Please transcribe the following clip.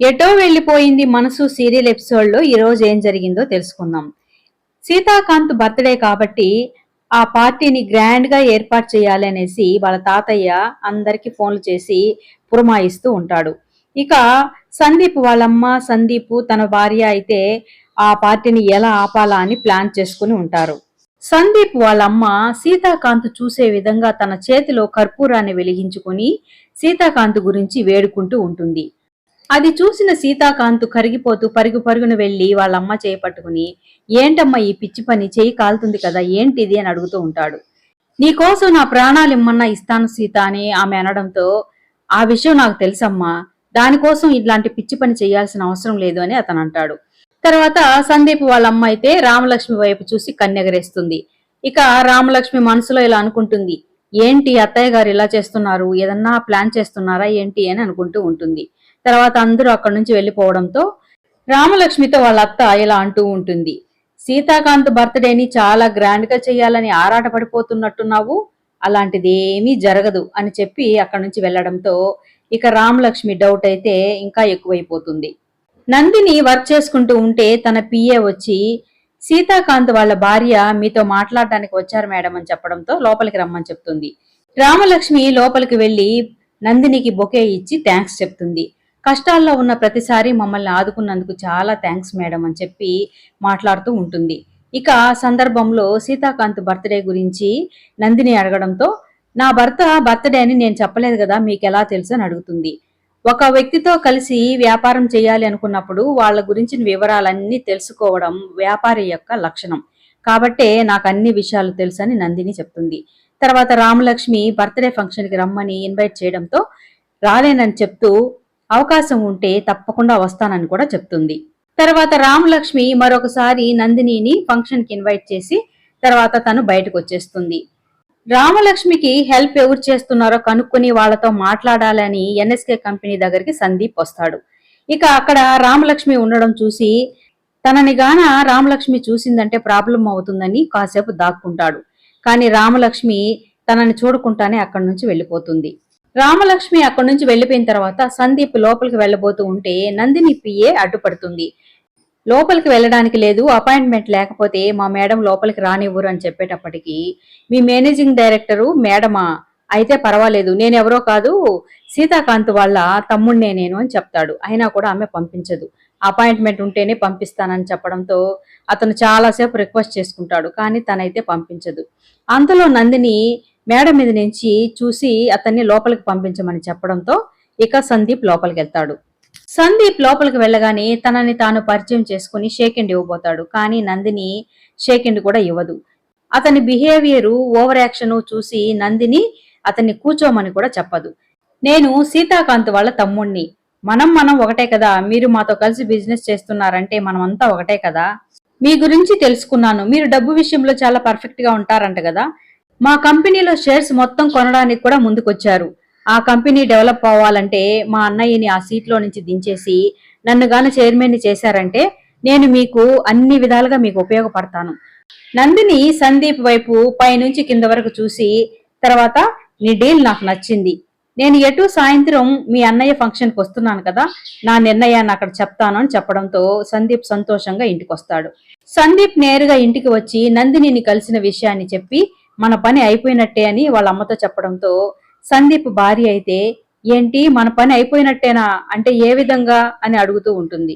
ఎటో వెళ్ళిపోయింది మనసు సీరియల్ ఎపిసోడ్లో ఈ రోజు ఏం జరిగిందో తెలుసుకుందాం. సీతాకాంత్ బర్త్డే కాబట్టి ఆ పార్టీని గ్రాండ్గా ఏర్పాటు చేయాలి అనేసి వాళ్ళ తాతయ్య అందరికి ఫోన్లు చేసి పురమాయిస్తూ ఉంటాడు. ఇక సందీప్ వాళ్ళమ్మ సందీప్ తన భార్య అయితే ఆ పార్టీని ఎలా ఆపాలా అని ప్లాన్ చేసుకుని ఉంటారు. సందీప్ వాళ్ళమ్మ సీతాకాంత్ చూసే విధంగా తన చేతిలో కర్పూరాన్ని వెలిగించుకొని సీతాకాంత్ గురించి వేడుకుంటూ ఉంటుంది. అది చూసిన సీతాకాంతు కరిగిపోతూ పరుగు పరుగున వెళ్ళి వాళ్ళమ్మ చేపట్టుకుని పట్టుకుని ఏంటమ్మా ఈ పిచ్చి పని? చేయి కాలుతుంది కదా ఏంటిది? అని అడుగుతూ ఉంటాడు. నీకోసం నా ప్రాణాలు ఇమ్మన్నా ఇస్తాను సీత అని ఆమె అనడంతో ఆ విషయం నాకు తెలుసమ్మా దానికోసం ఇట్లాంటి పిచ్చి పని చేయాల్సిన అవసరం లేదు అని అతను అంటాడు. తర్వాత సందీప్ వాళ్ళ అమ్మ అయితే రామలక్ష్మి వైపు చూసి కన్నెగరేస్తుంది. ఇక రామలక్ష్మి మనసులో ఇలా అనుకుంటుంది ఏంటి అత్తయ్య గారు ఇలా చేస్తున్నారు? ఏదన్నా ప్లాన్ చేస్తున్నారా? ఏంటి? అని అనుకుంటూ ఉంటుంది. తర్వాత అందరూ అక్కడి నుంచి వెళ్ళిపోవడంతో రామలక్ష్మితో వాళ్ళ అత్త ఇలా అంటూ ఉంటుంది. సీతాకాంత్ బర్త్డేని చాలా గ్రాండ్గా చేయాలని ఆరాటపడిపోతున్నట్టున్నావు అలాంటిది ఏమీ జరగదు అని చెప్పి అక్కడి నుంచి వెళ్ళడంతో ఇక రామలక్ష్మి డౌట్ అయితే ఇంకా ఎక్కువైపోతుంది. నందిని వర్క్ చేసుకుంటూ ఉంటే తన పిఏ వచ్చి సీతాకాంత్ వాళ్ళ భార్య మీతో మాట్లాడడానికి వచ్చారు మేడం అని చెప్పడంతో లోపలికి రమ్మని చెప్తుంది. రామలక్ష్మి లోపలికి వెళ్ళి నందినికి బొకే ఇచ్చి థ్యాంక్స్ చెప్తుంది. కష్టాల్లో ఉన్న ప్రతిసారి మమ్మల్ని ఆదుకున్నందుకు చాలా థ్యాంక్స్ మేడం అని చెప్పి మాట్లాడుతూ ఉంటుంది. ఇక సందర్భంలో సీతాకాంత్ బర్త్డే గురించి నందిని అడగడంతో నా భర్త బర్త్డే అని నేను చెప్పలేదు కదా మీకు ఎలా తెలుసు? అని అడుగుతుంది. ఒక వ్యక్తితో కలిసి వ్యాపారం చేయాలి అనుకున్నప్పుడు వాళ్ళ గురించిన వివరాలన్నీ తెలుసుకోవడం వ్యాపారి యొక్క లక్షణం. కాబట్టే నాకు అన్ని విషయాలు తెలుసని నందిని చెప్తుంది. తర్వాత రామలక్ష్మి బర్త్డే ఫంక్షన్కి రమ్మని ఇన్వైట్ చేయడంతో రాలేనని చెప్తూ అవకాశం ఉంటే తప్పకుండా వస్తానని కూడా చెప్తుంది. తర్వాత రామలక్ష్మి మరొకసారి నందినిని ఫంక్షన్కి ఇన్వైట్ చేసి తర్వాత తను బయటకు వచ్చేస్తుంది. రామలక్ష్మికి హెల్ప్ ఎవరు చేస్తున్నారో కనుక్కొని వాళ్ళతో మాట్లాడాలని ఎన్ఎస్కే కంపెనీ దగ్గరికి సందీప్ వస్తాడు. ఇక అక్కడ రామలక్ష్మి ఉండడం చూసి తనని గాన రామలక్ష్మి చూసిందంటే ప్రాబ్లం అవుతుందని కాసేపు దాక్కుంటాడు. కానీ రామలక్ష్మి తనని చూడకుండానే అక్కడి నుంచి వెళ్ళిపోతుంది. రామలక్ష్మి అక్కడి నుంచి వెళ్ళిపోయిన తర్వాత సందీప్ లోపలికి వెళ్ళబోతూ ఉంటే నందిని పిఏ అడ్డుపడుతుంది. లోపలికి వెళ్ళడానికి లేదు అపాయింట్మెంట్ లేకపోతే మా మేడం లోపలికి రానివ్వరు అని చెప్పేటప్పటికి మీ మేనేజింగ్ డైరెక్టరు మేడమా? అయితే పర్వాలేదు నేను ఎవరో కాదు సీతాకాంత్ వాళ్ళ తమ్ముడినే నేను అని చెప్తాడు. అయినా కూడా ఆమె పంపించదు. అపాయింట్మెంట్ ఉంటేనే పంపిస్తానని చెప్పడంతో అతను చాలాసేపు రిక్వెస్ట్ చేసుకుంటాడు కానీ తనైతే పంపించదు. అంతలో నందిని మేడ మీద నుంచి చూసి అతన్ని లోపలికి పంపించమని చెప్పడంతో ఇక సందీప్ లోపలికి వెళ్తాడు. సందీప్ లోపలికి వెళ్ళగానే తనని తాను పరిచయం చేసుకుని షేకెండ్ ఇవ్వబోతాడు. కానీ నందిని షేకెండ్ కూడా ఇవ్వదు. అతని బిహేవియరు ఓవర్ యాక్షన్ చూసి నందిని అతన్ని కూర్చోమని కూడా చెప్పదు. నేను సీతాకాంత్ వాళ్ళ తమ్ముణ్ణి. మనం మనం ఒకటే కదా. మీరు మాతో కలిసి బిజినెస్ చేస్తున్నారంటే మనమంతా ఒకటే కదా. మీ గురించి తెలుసుకున్నాను. మీరు డబ్బు విషయంలో చాలా పర్ఫెక్ట్గా ఉంటారంట కదా. మా కంపెనీలో షేర్స్ మొత్తం కొనడానికి కూడా ముందుకొచ్చారు. ఆ కంపెనీ డెవలప్ అవ్వాలంటే మా అన్నయ్యని ఆ సీట్లో నుంచి దించేసి నన్ను గాను చైర్మన్ని చేశారంటే నేను మీకు అన్ని విధాలుగా మీకు ఉపయోగపడతాను. నందిని సందీప్ వైపు పైనుంచి కింద వరకు చూసి తర్వాత నీ డీల్ నాకు నచ్చింది. నేను ఎటు సాయంత్రం మీ అన్నయ్య ఫంక్షన్కి వస్తున్నాను కదా నా నిర్ణయాన్ని అక్కడ చెప్తాను అని చెప్పడంతో సందీప్ సంతోషంగా ఇంటికి వస్తాడు సందీప్ నేరుగా ఇంటికి వచ్చి నందినిని కలిసిన విషయాన్ని చెప్పి మన పని అయిపోయినట్టే అని వాళ్ళ అమ్మతో చెప్పడంతో సందీప్ భార్య అయితే ఏంటి? మన పని అయిపోయినట్టేనా? అంటే ఏ విధంగా? అని అడుగుతూ ఉంటుంది.